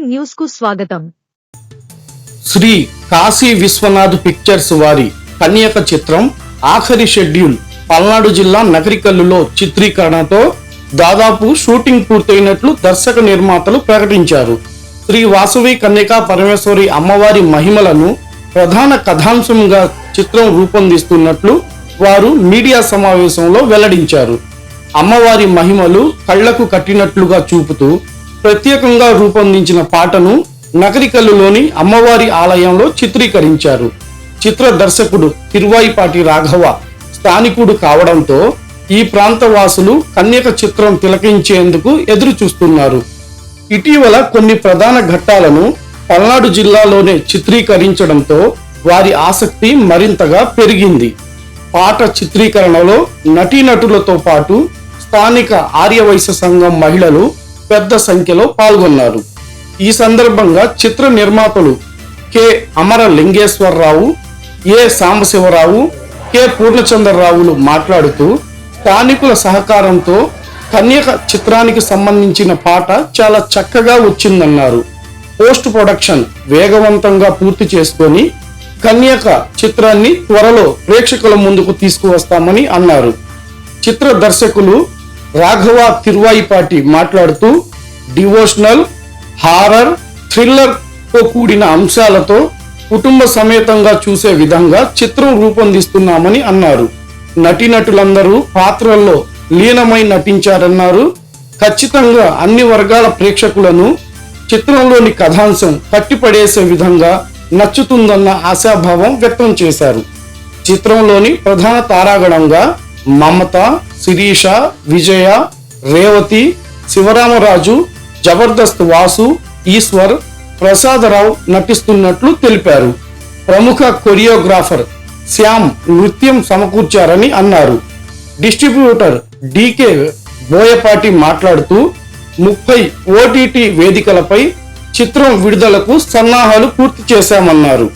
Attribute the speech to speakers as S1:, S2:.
S1: న్యూస్కు స్వాగతం.
S2: శ్రీ కాశీ విశ్వనాథ్ పిక్చర్స్ వారి కన్యక చిత్రం ఆఖరి షెడ్యూల్ పల్నాడు జిల్లా నగరికల్లులో చిత్రీకరణతో దాదాపు షూటింగ్ పూర్తయినట్లు దర్శక నిర్మాతలు ప్రకటించారు. శ్రీ వాసవి కన్యకా పరమేశ్వరి అమ్మవారి మహిమలను ప్రధాన కథాంశంగా చిత్రం రూపొందిస్తున్నట్లు వారు మీడియా సమావేశంలో వెల్లడించారు. అమ్మవారి మహిమలు కళ్ళకు కట్టినట్లుగా చూపుతూ ప్రత్యేకంగా రూపొందించిన పాటను నగరికల్లులోని అమ్మవారి ఆలయంలో చిత్రీకరించారు. చిత్ర దర్శకుడు తిరువాయిపాటి రాఘవ స్థానికుడు కావడంతో ఈ ప్రాంత వాసులు కన్యక చిత్రం తిలకించేందుకు ఎదురు చూస్తున్నారు ఇటీవల కొన్ని ప్రధాన ఘట్టాలను పల్నాడు జిల్లాలోనే చిత్రీకరించడంతో వారి ఆసక్తి మరింతగా పెరిగింది. పాట చిత్రీకరణలో నటీనటులతో పాటు స్థానిక ఆర్యవైశ్య సంఘం మహిళలు పెద్ద సంఖ్యలో పాల్గొన్నారు. ఈ సందర్భంగా చిత్ర నిర్మాతలు K. Amara Lingeswara Rao A. Sambasiva Rao K. పూర్ణచంద్రరావులు మాట్లాడుతూ స్థానికుల సహకారంతో కన్యక చిత్రానికి సంబంధించిన పాట చాలా చక్కగా వచ్చిందన్నారు. పోస్ట్ ప్రొడక్షన్ వేగవంతంగా పూర్తి చేసుకొని కన్యక చిత్రాన్ని త్వరలో ప్రేక్షకుల ముందుకు తీసుకువస్తామని అన్నారు. చిత్ర దర్శకులు రాఘవ తిరువాయిపాటి మాట్లాడుతూ డివోషనల్ హారర్ థ్రిల్లర్తో కూడిన అంశాలతో కుటుంబ సమేతంగా చూసే విధంగా చిత్రం రూపొందిస్తున్నామని అన్నారు. నటీనటులందరూ పాత్రల్లో లీనమై నటించారన్నారు. ఖచ్చితంగా అన్ని వర్గాల ప్రేక్షకులను చిత్రంలోని కథాంశం కట్టిపడేసే విధంగా నచ్చుతుందన్న ఆశాభావం వ్యక్తం చేశారు. చిత్రంలోని ప్రధాన తారాగణంగా మమత శిరీష విజయ రేవతి శివరామరాజు జబర్దస్త్ వాసు ఈశ్వర్ ప్రసాదరావు నటిస్తున్నట్లు తెలిపారు. ప్రముఖ కొరియోగ్రాఫర్ శ్యామ్ నృత్యం సమకూర్చారని అన్నారు. డిస్ట్రిబ్యూటర్ డీకే బోయపాటి మాట్లాడుతూ ముప్పై ఓటీటీ వేదికలపై చిత్రం విడుదలకు సన్నాహాలు పూర్తి చేశామన్నారు.